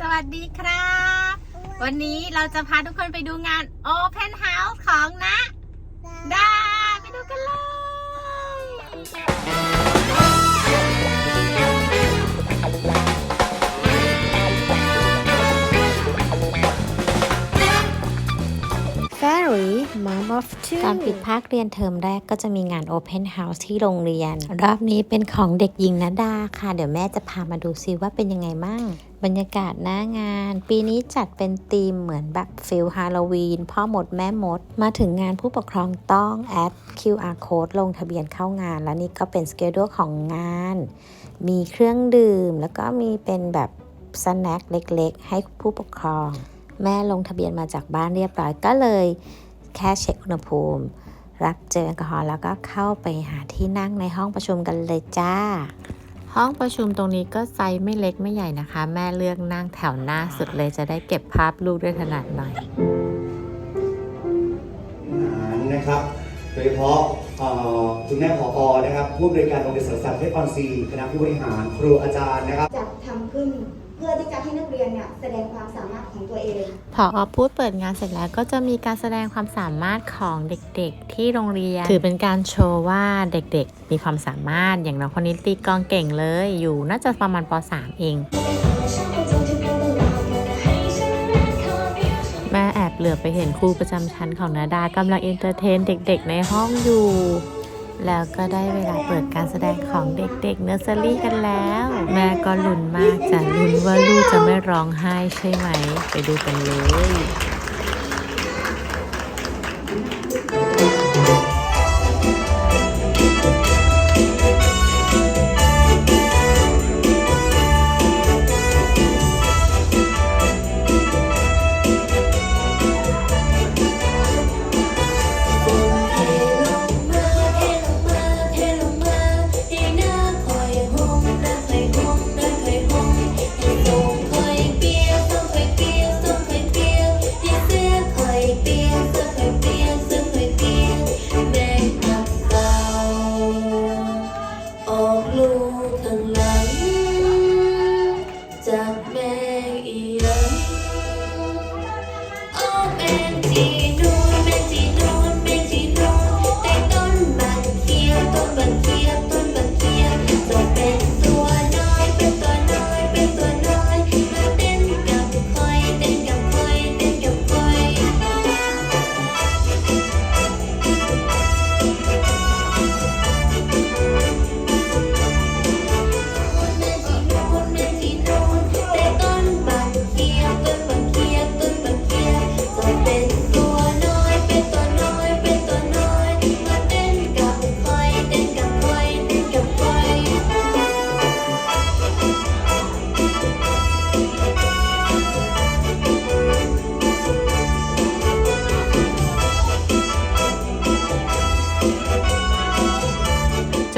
สวัสดีครับ วันนี้เราจะพาทุกคนไปดูงาน Open House ของนะ ดา ไปดูกันเลย ก่อนปิดภาคเรียนเทอมแรกก็จะมีงาน Open House ที่โรงเรียน รอบนี้เป็นของเด็กหญิงนดาค่ะ เดี๋ยวแม่จะพามาดูซิว่าเป็นยังไงมั่งบรรยากาศหน้างาน ปีนี้จัดเป็นธีมเหมือนแบบฟิลฮาโลวีน พ่อมดแม่มด มาถึงงานผู้ปกครองต้องแอด QR code ลงทะเบียนเข้างาน แล้วนี่ก็เป็นสเกดูของงาน มีเครื่องดื่ม แล้วก็มีเป็นแบบสแน็คเล็กๆ ให้ผู้ปกครอง แม่ลงทะเบียนมาจากบ้านเรียบร้อยก็เลย แค่เช็คอุณหภูมิ รับเจลแอลกอฮอล์แล้วก็เข้าไปหาที่นั่งในห้องประชุมกันเลยจ้า ห้องประชุมตรงนี้ก็ไซส์ไม่เล็กไม่ใหญ่นะคะ แม่เลือกนั่งแถวหน้าสุดเลยจะได้เก็บภาพลูกได้ถนัดหน่อยอาหารนะครับโดยเฉพาะเอ่อคุณแม่ผออนะครับผู้บริการโรงเรียนสวนสัตว์เพชรออนซีคณะผู้บริหารครูอาจารย์นะครับจัดทำขึ้น เพื่อที่จะให้นักเรียนเนี่ยแสดงความสามารถของตัวเอง พอพูดเปิดงานเสร็จแล้วก็จะมีการแสดงความสามารถของเด็กๆ ที่โรงเรียน ถือเป็นการโชว์ว่าเด็กๆ มีความสามารถอย่างน้องคนนี้ตีกลองเก่งเลย อยู่น่าจะประมาณป .3 เองแม่แอบเหลือบไปเห็นครูประจำชั้นของนาดากำลังเอนเตอร์เทนเด็กๆ ในห้องอยู่ แล้วก็ได้เวลาเปิดการแสดงของเด็กๆเนอร์เซอรี่กันแล้ว แม่ก็ลุ้นมากจะลุ้นว่าลูกจะไม่ร้องไห้ใช่ไหม ไปดูกันเลย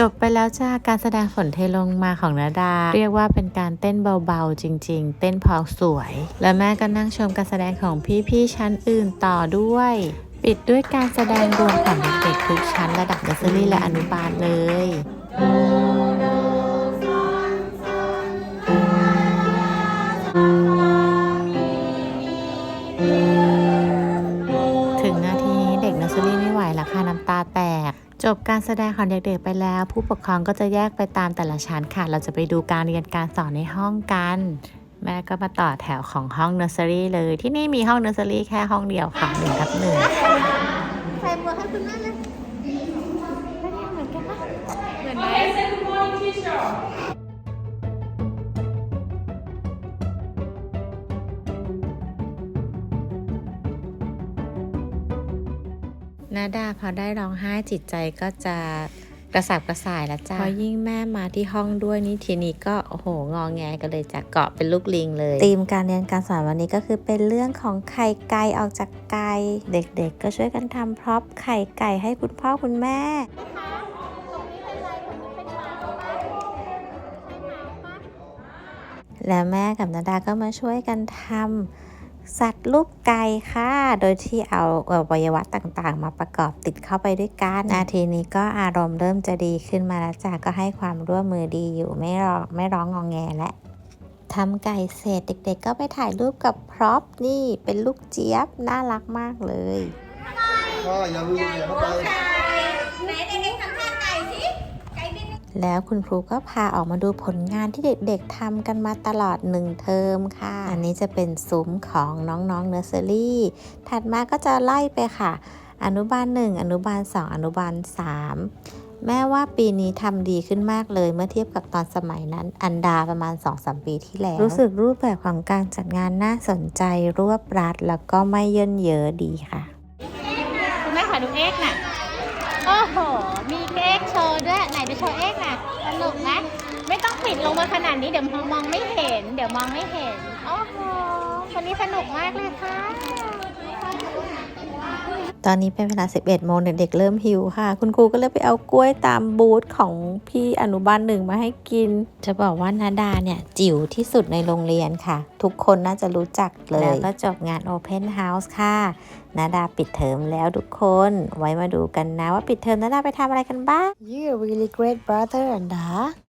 จบไปแล้วจ้าการแสดงฝนเทลงมาของนาดา เรียกว่าเป็นการเต้นเบาๆจริง ๆ เต้นพอสวย และแม่ก็นั่งชมการแสดงของพี่ๆชั้นอื่นต่อด้วย ปิดด้วยการแสดงรวมของเด็กๆทุกชั้นระดับเนอร์เซอรี่และอนุบาลเลยถึงนาทีนี้เด็กเนอร์เซอรี่ไม่ไหวล้วค่ะน้ำตาแตก จบการแสดงของเด็กๆไปแล้ว ผู้ปกครองก็จะแยกไปตามแต่ละชั้นค่ะ เราจะไปดูการเรียนการสอนในห้องกัน แม่ก็มาต่อแถวของห้องเนอร์เซอรี่เลย ที่นี่มีห้องเนอร์เซอรี่แค่ห้องเดียวค่ะหนึ่งทับหนึ่งใส่หมวกให้คุณแม่เลยเหมือนกันปะเหมือนไหม นาดาพอได้ร้องไห้จิตใจก็จะกระสับกระส่ายแล้วจ้าพอยิ่งแม่มาที่ห้องด้วยนี่ทีนี้ก็โอ้โหงอแงกันเลยจากเกาะเป็นลูกลิงเลยธีมการเรียนการสอนวันนี้ก็คือเป็นเรื่องของไข่ไก่ออกจากไก่เด็กๆ ก็ช่วยกันทำพร็อพไข่ไก่ให้คุณพ่อคุณแม่แล้วแม่กับนาดาก็มาช่วยกันทำ สัตว์รูปไก่ค่ะ โดยที่เอาอวัยวะต่างๆ มาประกอบติดเข้าไปด้วยกันนาทีนี้ก็อารมณ์เริ่มจะดีขึ้นมาแล้วจ้ะก็ให้ความร่วมมือดีอยู่ไม่ร้องไม่ร้องงองแงและทำไก่เสร็จเด็กๆ ก็ไปถ่ายรูปกับพร็อพนี่เป็นลูกเจี๊ยบ น่ารักมากเลยพ่ออย่าลุยอย่าเข้าไปไหนเด็กๆทำท่าไก่สิ ไก่ดิ้น แล้วคุณครูก็พาออกมาดูผลงานที่เด็กๆทำกันมาตลอดหนึ่งเทอมค่ะ อันนี้จะเป็นซุ้มของน้องๆเนอร์เซอรี่ถัดมาก็จะไล่ไปค่ะ อนุบาล 1 อนุบาล 2 อนุบาล 3แม่ว่าปีนี้ทำดีขึ้นมากเลยเมื่อเทียบกับตอนสมัยนั้น อันดาประมาณ 2-3 ปีที่แล้ว รู้สึกรูปแบบของการจัดงานน่าสนใจรวบรัดแล้วก็ไม่เยินเยอะดีค่ะ คุณแม่ขอดูเอ็กซ์น่ะ โอ้โห มีเอ็กซ์โชว์ด้วย ไหนไปโชว์เอ็ก กนะไม่ต้องปิดลงมาขนาดนี้เดี๋ยวมองไม่เห็น เดี๋ยวมองไม่เห็น โอ้โหวันนี้สนุกมากเลยค่ะ อนนี้เป็นเวลา 11โมงเด็กๆเริ่มหิวค่ะ คุณครูก็เลยไปเอากล้วยตามบูธของพี่อนุบาลหนึ่งมาให้กิน จะบอกว่านาดาเนี่ยจิ๋วที่สุดในโรงเรียนค่ะ ทุกคนน่าจะรู้จักเลย แล้วก็จบงาน Open House ค่ะนาดาปิดเทอมแล้วทุกคนไว้มาดูกันนะว่าปิดเทอมนาดาไปทำอะไรกันบ้าง You're a really great brother อันดา